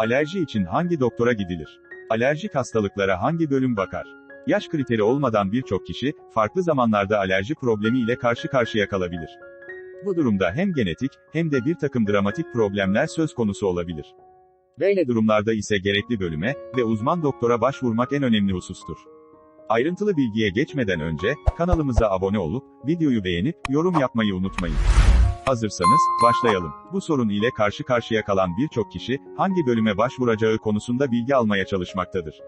Alerji için hangi doktora gidilir? Alerjik hastalıklara hangi bölüm bakar? Yaş kriteri olmadan birçok kişi, farklı zamanlarda alerji problemi ile karşı karşıya kalabilir. Bu durumda hem genetik, hem de bir takım dramatik problemler söz konusu olabilir. Böyle durumlarda ise gerekli bölüme ve uzman doktora başvurmak en önemli husustur. Ayrıntılı bilgiye geçmeden önce, kanalımıza abone olup, videoyu beğenip, yorum yapmayı unutmayın. Hazırsanız, başlayalım. Bu sorun ile karşı karşıya kalan birçok kişi, hangi bölüme başvuracağı konusunda bilgi almaya çalışmaktadır.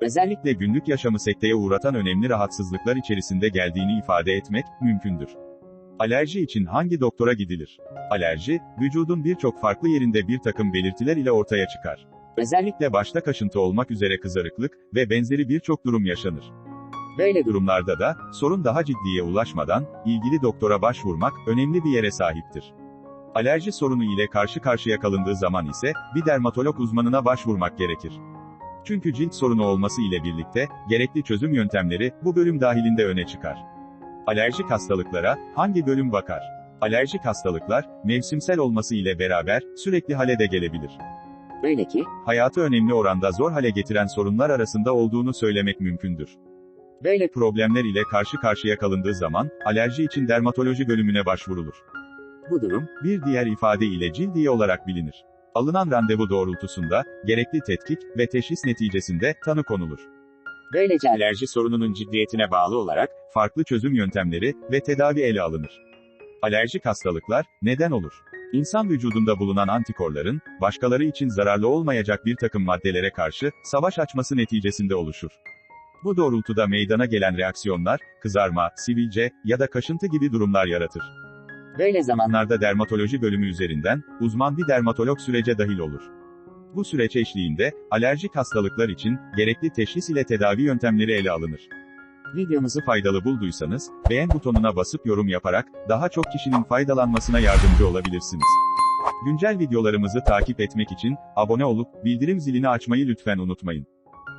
Özellikle günlük yaşamı sekteye uğratan önemli rahatsızlıklar içerisinde geldiğini ifade etmek, mümkündür. Alerji için hangi doktora gidilir? Alerji, vücudun birçok farklı yerinde bir takım belirtiler ile ortaya çıkar. Özellikle başta kaşıntı olmak üzere kızarıklık ve benzeri birçok durum yaşanır. Böyle durumlarda da, sorun daha ciddiye ulaşmadan, ilgili doktora başvurmak, önemli bir yere sahiptir. Alerji sorunu ile karşı karşıya kalındığı zaman ise, bir dermatolog uzmanına başvurmak gerekir. Çünkü cilt sorunu olması ile birlikte, gerekli çözüm yöntemleri, bu bölüm dahilinde öne çıkar. Alerjik hastalıklara, hangi bölüm bakar? Alerjik hastalıklar, mevsimsel olması ile beraber, sürekli hale de gelebilir. Böyle ki, hayatı önemli oranda zor hale getiren sorunlar arasında olduğunu söylemek mümkündür. Böyle problemler ile karşı karşıya kalındığı zaman, alerji için dermatoloji bölümüne başvurulur. Bu durum, bir diğer ifade ile cildiye olarak bilinir. Alınan randevu doğrultusunda, gerekli tetkik ve teşhis neticesinde tanı konulur. Böylece alerji sorununun ciddiyetine bağlı olarak, farklı çözüm yöntemleri ve tedavi ele alınır. Alerjik hastalıklar, neden olur? İnsan vücudunda bulunan antikorların, başkaları için zararlı olmayacak bir takım maddelere karşı, savaş açması neticesinde oluşur. Bu doğrultuda meydana gelen reaksiyonlar, kızarma, sivilce ya da kaşıntı gibi durumlar yaratır. Böyle zamanlarda dermatoloji bölümü üzerinden, uzman bir dermatolog sürece dahil olur. Bu süreç eşliğinde, alerjik hastalıklar için, gerekli teşhis ile tedavi yöntemleri ele alınır. Videomuzu faydalı bulduysanız, beğen butonuna basıp yorum yaparak, daha çok kişinin faydalanmasına yardımcı olabilirsiniz. Güncel videolarımızı takip etmek için, abone olup, bildirim zilini açmayı lütfen unutmayın.